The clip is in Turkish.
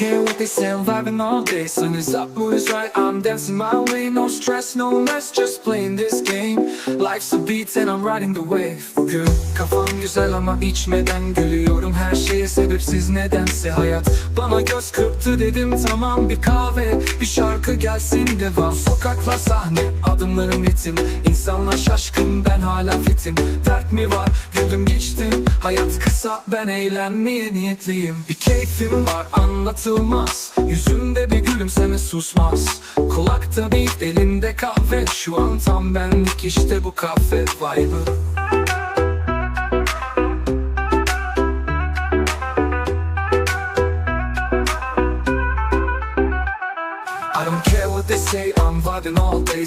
care what they say, I'm vibing all day. Sun is up, mood is right, I'm dancing my way. No stress, no mess, just playing this game. Life's a beat and I'm riding the wave. Bugün kafam güzel ama içmeden gülüyorum. Her şeye sebepsiz nedense hayat. Bana göz kırptı dedim tamam bir kahve. Bir şarkı gelsin devam. Sokaklar sahne, adımlarım ritim. İnsanlar şaşkın, ben hala fitim. Dert mi var, güldüm geçtim. Hayat kısa, ben eğlenmeye niyetliyim. Bir keyfim var, anlatılmaz. Yüzümde bir gülümseme susmaz. Kulakta beat, elinde kahve. Şu an tam benlik işte bu kahve vibe'ı. I don't care what they say, I'm vibing all day.